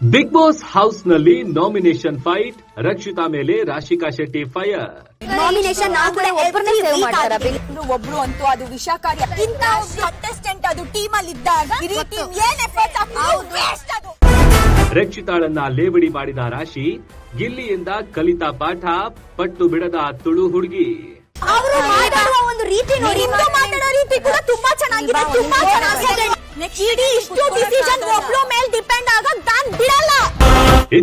Big Boss ಹೌಸ್ನಲ್ಲಿ nomination fight Rakshita ಮೇಲೆ Rashika Shetty fire nomination ಒಬ್ರು ಅಂತೂ ಅದು ವಿಷಕಾರಿ ಇಂತ ಕಂಟೆಸ್ಟೆಂಟ್ ಅದು ಟೀಮ್ ಅಲ್ಲಿ ಇದ್ದಾಗ ಇಡೀ ಟೀಮ್ ಏನ್ ಎಫರ್ಟ್ ಅದು ರಕ್ಷಿತಾಳನ್ನ ಲೇಬಡಿ ಮಾಡಿದ ರಾಶಿ ಗಿಲ್ಲಿಯಿಂದ ಕಲಿತ ಪಾಠ ಪಟ್ಟು ಬಿಡದ ತುಳು ಹುಡುಗಿ. ಅವರು ಮಾತಾಡುವ ಒಂದು ರೀತಿ ನೋಡಿ. ಮಾತಾಡೋ ರೀತಿ ಕೂಡ ತುಂಬಾ ಚೆನ್ನಾಗಿದೆ. ತುಂಬಾ ಚೆನ್ನಾಗಿದೆ. ಇಡೀ ಇಷ್ಟು ಡಿಸಿಷನ್ ಒಬ್ಳು ಮೇಲ್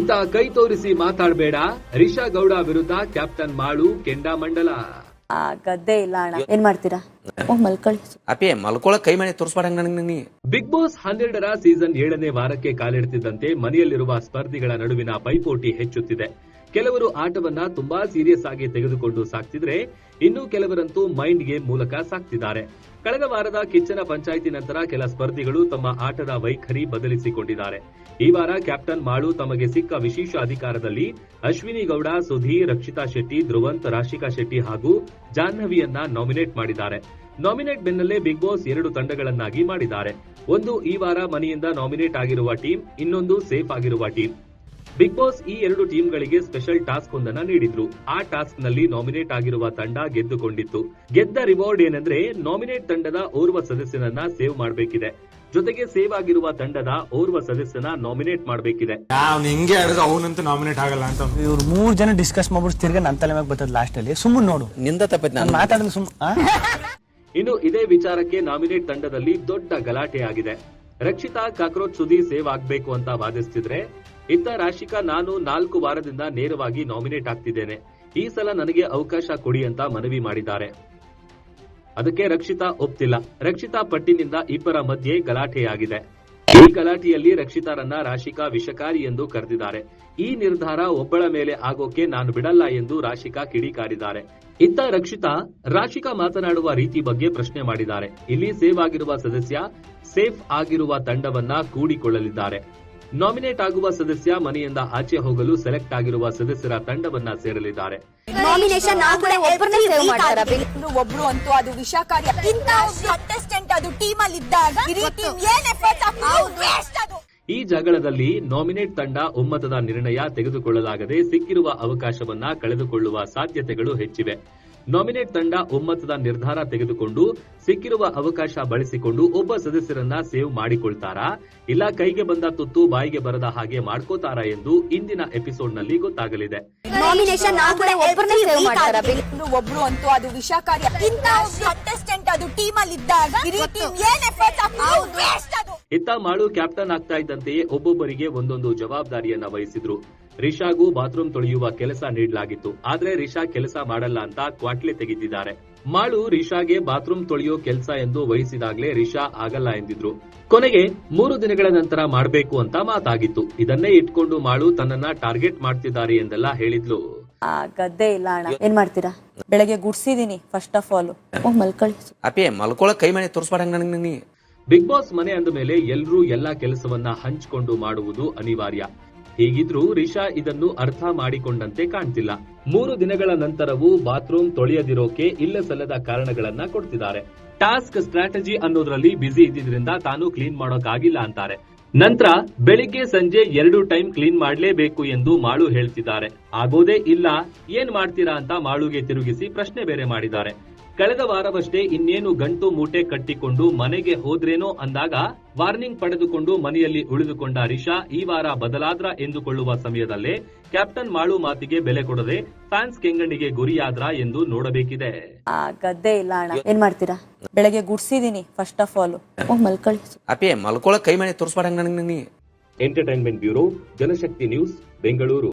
ಇತ್ತ ಕೈ ತೋರಿಸಿ ಮಾತಾಡಬೇಡ. ರಿಷಾ ಗೌಡ ವಿರುದ್ಧ ಕ್ಯಾಪ್ಟನ್ ಮಾಳು ಕೆಂಡಾಮಂಡಲ. ಆ ಗದ್ದೆ ಇಲ್ಲ ಅಣ್ಣ. ಏನ್ ಮಾಡ್ತೀರಾ? ಹೋಗ್ ಮಲ್ಕೊಳ್ಳಿ. ಅಪ್ಪಿ ಮಲ್ಕೊಳಕ್ ಕೈ ಮನೆ ತೋರಿಸ್ಬೇಡಂಗ ನನಗೆ ನೀ. ಬಿಗ್ ಬಾಸ್ ಹನ್ನೆರಡರ ಸೀಸನ್ ಏಳನೇ ವಾರಕ್ಕೆ ಕಾಲಿಡ್ತಿದ್ದಂತೆ ಮನೆಯಲ್ಲಿರುವ ಸ್ಪರ್ಧಿಗಳ ನಡುವಿನ ಪೈಪೋಟಿ ಹೆಚ್ಚುತ್ತಿದೆ. ಕೆಲವರು ಆಟವನ್ನ ತುಂಬಾ ಸೀರಿಯಸ್ ಆಗಿ ತೆಗೆದುಕೊಂಡು ಸಾಕ್ತಿದ್ರೆ ಇನ್ನು ಕೆಲವರಂತೂ ಮೈಂಡ್ ಗೇಮ್ ಮೂಲಕ ಸಾಕ್ತಿದ್ದಾರೆ. ಕಳೆದ ವಾರದ ಕಿಚ್ಚನ ಪಂಚಾಯಿತಿ ನಂತರ ಕೆಲ ಸ್ಪರ್ಧಿಗಳು ತಮ್ಮ ಆಟದ ವೈಖರಿ ಬದಲಿಸಿಕೊಂಡಿದ್ದಾರೆ. ಈ ವಾರ ಕ್ಯಾಪ್ಟನ್ ಮಾಳು ತಮಗೆ ಸಿಕ್ಕ ವಿಶೇಷ ಅಧಿಕಾರದಲ್ಲಿ ಅಶ್ವಿನಿ ಗೌಡ ಸುಧೀರ್ ರಕ್ಷಿತಾ ಶೆಟ್ಟಿ, ಧ್ರುವಂತ್, ರಾಶಿಕಾ ಶೆಟ್ಟಿ ಹಾಗೂ ಜಾಹ್ನವಿಯನ್ನ ನಾಮಿನೇಟ್ ಮಾಡಿದ್ದಾರೆ. ನಾಮಿನೇಟ್ ಬೆನ್ನಲ್ಲೇ ಬಿಗ್ ಬಾಸ್ ಎರಡು ತಂಡಗಳನ್ನಾಗಿ ಮಾಡಿದ್ದಾರೆ. ಒಂದು ಈ ವಾರ ಮನೆಯಿಂದ ನಾಮಿನೇಟ್ ಆಗಿರುವ ಟೀಮ್ ಇನ್ನೊಂದು ಸೇಫ್ ಆಗಿರುವ ಟೀಮ್ ಬಿಗ್ ಬಾಸ್ ಈ ಎರಡು ಟೀಮ್ಗಳಿಗೆ ಸ್ಪೆಷಲ್ ಟಾಸ್ಕ್ ಒಂದನ್ನ ನೀಡಿದ್ರು. ಆ ಟಾಸ್ಕ್ನಲ್ಲಿ ನಾಮಿನೇಟ್ ಆಗಿರುವ ತಂಡ ಗೆದ್ದುಕೊಂಡಿತ್ತು. ಗೆದ್ದ ರಿವಾರ್ಡ್ ಏನಂದ್ರೆ ನಾಮಿನೇಟ್ ತಂಡದ ಓರ್ವ ಸದಸ್ಯನನ್ನ ಸೇವ್ ಮಾಡಬೇಕಿದೆ. ಜೊತೆಗೆ ಸೇವ್ ಆಗಿರುವ ತಂಡದ ಓರ್ವ ಸದಸ್ಯನ ನಾಮಿನೇಟ್ ಮಾಡಬೇಕಿದೆ. ಅವ್ನು ಹಿಂಗೆ ಅವನಂತ ನಾಮಿನೇಟ್ ಆಗಲ್ಲ ಅಂತ. ಇವ್ರು ಮೂರ್ ಜನ ಡಿಸ್ಕಸ್ ಮಾಡ್ಬಿಟ್ಟು ತಿರ್ಗ ನನ್ನ ತಲೆ ಮ್ಯಾಗ ಬರ್ತದ ಲಾಸ್ಟ್ ಅಲ್ಲಿ. ಸುಮ್ಮನೆ ನೋಡು. ನಿಂದ ತಪ್ಪಿತ್ತು ನಾನು. ನಾನು ಮಾತಾಡಿದ್ರೆ ಸುಮ್ ಇನ್ನು ಇದೇ ವಿಚಾರಕ್ಕೆ ನಾಮಿನೇಟ್ ತಂಡದಲ್ಲಿ ದೊಡ್ಡ ಗಲಾಟೆ ಆಗಿದೆ. ರಕ್ಷಿತಾ ಕಾಕ್ರೋಚ್ ಸುದಿ ಸೇವ್ ಆಗ್ಬೇಕು ಅಂತ ವಾದಿಸ್ತಿದ್ರೆ ಇತ್ತ ರಾಶಿಕಾ ನಾನು ನಾಲ್ಕು ವಾರದಿಂದ ನೇರವಾಗಿ ನಾಮಿನೇಟ್ ಆಗ್ತಿದ್ದೇನೆ. ಈ ಸಲ ನನಗೆ ಅವಕಾಶ ಕೊಡಿ ಅಂತ ಮನವಿ ಮಾಡಿದ್ದಾರೆ. ಅದಕ್ಕೆ ರಕ್ಷಿತಾ ಒಪ್ತಿಲ್ಲ. ರಕ್ಷಿತಾ ಪಟ್ಟಿನಿಂದ ಇಬ್ಬರ ಮಧ್ಯೆ ಗಲಾಟೆಯಾಗಿದೆ. ಈ ಗಲಾಟೆಯಲ್ಲಿ ರಕ್ಷಿತಾರನ್ನ ರಾಶಿಕಾ ವಿಷಕಾರಿ ಎಂದು ಕರೆದಿದ್ದಾರೆ. ಈ ನಿರ್ಧಾರ ಒಬ್ಬಳ ಮೇಲೆ ಆಗೋಕೆ ನಾನು ಬಿಡಲ್ಲ ಎಂದು ರಾಶಿಕಾ ಕಿಡಿಕಾರಿದ್ದಾರೆ. ಇತ್ತ ರಕ್ಷಿತಾ ರಾಶಿಕಾ ಮಾತನಾಡುವ ರೀತಿ ಬಗ್ಗೆ ಪ್ರಶ್ನೆ ಮಾಡಿದ್ದಾರೆ. ಇಲ್ಲಿ ಸೇವ್ ಆಗಿರುವ ಸದಸ್ಯ ಸೇಫ್ ಆಗಿರುವ ತಂಡವನ್ನ ಕೂಡಿಕೊಳ್ಳಲಿದ್ದಾರೆ. ನಾಮಿನೇಟ್ ಆಗುವ ಸದಸ್ಯ ಮನೆಯಿಂದ ಆಚೆ ಹೋಗಲು ಸೆಲೆಕ್ಟ್ ಆಗಿರುವ ಸದಸ್ಯರ ತಂಡವನ್ನ ಸೇರಲಿದ್ದಾರೆ. ನಾಮಿನೇಷನ್ ಒಬ್ರು ಅಂತೂ ಅದು ವಿಷಕಾರಿ. ಕಂಟೆಸ್ಟೆಂಟ್ ಅದು ಟೀಮ್ ಅಲ್ಲಿ ಇದ್ದಾಗ ಇಡೀ ಟೀಮ್ ಏನ್ ಎಫರ್ಟ್ ವೇಸ್ಟ್ ಅದು. ಈ ಜಗಳದಲ್ಲಿ ನಾಮಿನೇಟ್ ತಂಡ ಒಮ್ಮತದ ನಿರ್ಣಯ ತೆಗೆದುಕೊಳ್ಳಲಾಗದೆ ಸಿಕ್ಕಿರುವ ಅವಕಾಶವನ್ನ ಕಳೆದುಕೊಳ್ಳುವ ಸಾಧ್ಯತೆಗಳು ಹೆಚ್ಚಿವೆ. ನಾಮಿನೇಟ್ ತಂಡ ಒಮ್ಮತದ ನಿರ್ಧಾರ ತೆಗೆದುಕೊಂಡು ಸಿಕ್ಕಿರುವ ಅವಕಾಶ ಬಳಸಿಕೊಂಡು ಒಬ್ಬ ಸದಸ್ಯರನ್ನ ಸೇವ್ ಮಾಡಿಕೊಳ್ತಾರಾ? ಇಲ್ಲ ಕೈಗೆ ಬಂದ ತುತ್ತು ಬಾಯಿಗೆ ಬರದ ಹಾಗೆ ಮಾಡ್ಕೋತಾರಾ ಎಂದು ಇಂದಿನ ಎಪಿಸೋಡ್ನಲ್ಲಿ ಗೊತ್ತಾಗಲಿದೆ. ನಾಮಿನೇಷನ್ ಆದ್ರೆ ಒಬ್ಬರನ್ನೇ ಸೇವ್ ಮಾಡ್ತಾರ? ಬಿಲ್ ಒಬ್ರು ಅಂತೂ ಅದು ವಿಷಕಾರಿ ಕಂಟೆಸ್ಟೆಂಟ್ ಅದು ಟೀಮ್ ಅಲ್ಲಿ ಇದ್ದಾಗ ಇಡೀ ಟೀಮ್ ಏನ್ ಎಫರ್ಟ್ ವೇಸ್ಟ್ ಅದು. ಇತ್ತ ಮಾಡು ಕ್ಯಾಪ್ಟನ್ ಆಗ್ತಾ ಇದ್ದಂತೆಯೇ ಒಬ್ಬೊಬ್ಬರಿಗೆ ಒಂದೊಂದು ಜವಾಬ್ದಾರಿಯನ್ನ ವಹಿಸಿದ್ರು. ರಿಷಾಗೂ ಬಾತ್ರೂಮ್ ತೊಳೆಯುವ ಕೆಲಸ ನೀಡಲಾಗಿತ್ತು. ಆದ್ರೆ ರಿಷಾ ಕೆಲಸ ಮಾಡಲ್ಲ ಅಂತ ಕ್ವಾಟ್ಲೆ ತೆಗೆದಿದ್ದಾರೆ. ಮಾಳು ರಿಷಾಗೆ ಬಾತ್ರೂಮ್ ತೊಳೆಯೋ ಕೆಲಸ ಎಂದು ವಹಿಸಿದಾಗ್ಲೇ ರಿಷಾ ಆಗಲ್ಲ ಎಂದಿದ್ರು. ಕೊನೆಗೆ ಮೂರು ದಿನಗಳ ನಂತರ ಮಾಡಬೇಕು ಅಂತ ಮಾತಾಗಿತ್ತು. ಇದನ್ನೇ ಇಟ್ಕೊಂಡು ಮಾಳು ತನ್ನನ್ನ ಟಾರ್ಗೆಟ್ ಮಾಡ್ತಿದ್ದಾರೆ ಎಂದೆಲ್ಲ ಹೇಳಿದ್ಲು. ಆ ಗದ್ದೆ ಇಲ್ಲ ಅಣ್ಣ. ಏನ್ ಮಾಡ್ತೀರಾ? ಬೆಳಗ್ಗೆ ಗುಡ್ಸಿದೀನಿ ಫಸ್ಟ್ ಆಫ್ ಆಲ್ ಮಲ್ಕೊಳ್ಳಿ. ಅಪ್ಪಿ ಮಲ್ಕೊಳಕ್ ಕೈ ಮನೆ ತೋರಿಸ್ಬೇಡಂಗ ನನಗೆ ಬಿಗ್ ಬಾಸ್ ಮನೆ ಅಂದ ಮೇಲೆ ಎಲ್ಲರೂ ಎಲ್ಲಾ ಕೆಲಸವನ್ನ ಹಂಚಿಕೊಂಡು ಮಾಡುವುದು ಅನಿವಾರ್ಯ. ಹೀಗಿದ್ರೂ ರಿಷಾ ಇದನ್ನು ಅರ್ಥ ಮಾಡಿಕೊಂಡಂತೆ ಕಾಣ್ತಿಲ್ಲ. ಮೂರು ದಿನಗಳ ನಂತರವೂ ಬಾತ್ರೂಮ್ ತೊಳೆಯದಿರೋಕೆ ಇಲ್ಲ ಸಲ್ಲದ ಕಾರಣಗಳನ್ನ ಕೊಡ್ತಿದ್ದಾರೆ. ಟಾಸ್ಕ್ ಸ್ಟ್ರಾಟಜಿ ಅನ್ನೋದ್ರಲ್ಲಿ ಬ್ಯುಸಿ ಇದ್ದಿದ್ರಿಂದ ತಾನು ಕ್ಲೀನ್ ಮಾಡೋಕ್ಕಾಗಿಲ್ಲ ಅಂತಾರೆ. ನಂತರ ಬೆಳಿಗ್ಗೆ ಸಂಜೆ ಎರಡು ಟೈಮ್ ಕ್ಲೀನ್ ಮಾಡಲೇಬೇಕು ಎಂದು ಮಾಳು ಹೇಳ್ತಿದ್ದಾರೆ. ಆಗೋದೇ ಇಲ್ಲ, ಏನ್ ಮಾಡ್ತೀರಾ ಅಂತ ಮಾಳುಗೆ ತಿರುಗಿಸಿ ಪ್ರಶ್ನೆ ಬೇರೆ ಮಾಡಿದ್ದಾರೆ. ಕಳೆದ ವಾರವಷ್ಟೇ ಇನ್ನೇನು ಗಂಟು ಮೂಟೆ ಕಟ್ಟಿಕೊಂಡು ಮನೆಗೆ ಹೋದ್ರೇನೋ ಅಂದಾಗ ವಾರ್ನಿಂಗ್ ಪಡೆದುಕೊಂಡು ಮನೆಯಲ್ಲಿ ಉಳಿದುಕೊಂಡ ರಿಷಾ ಈ ವಾರ ಬದಲಾದ್ರ ಎಂದುಕೊಳ್ಳುವ ಸಮಯದಲ್ಲೇ ಕ್ಯಾಪ್ಟನ್ ಮಾಳು ಮಾತಿಗೆ ಬೆಲೆ ಕೊಡದೆ ಫ್ಯಾನ್ಸ್ ಕೆಂಗಣ್ಣಿಗೆ ಗುರಿಯಾದ್ರ ಎಂದು ನೋಡಬೇಕಿದೆ. ಆ ಗದ್ದೆ ಇಲ್ಲ ಅಣ್ಣ. ಏನ್ ಮಾಡ್ತೀರಾ? ಬೆಳಗ್ಗೆ ಗುಡ್ಸಿದೀನಿ ಫಸ್ಟ್ ಆಫ್ ಆಲ್ ಮಲ್ಕೊಳ್ಳಿ. ಅಪ್ಪಿ ಮಲ್ಕೊಳಕ್ ಕೈ ಮನೆ ತೋರಿಸ್ಬೇಡಂಗ ನನಗೆ ನೀ entertainment bureau Janashakti news Bengaluru.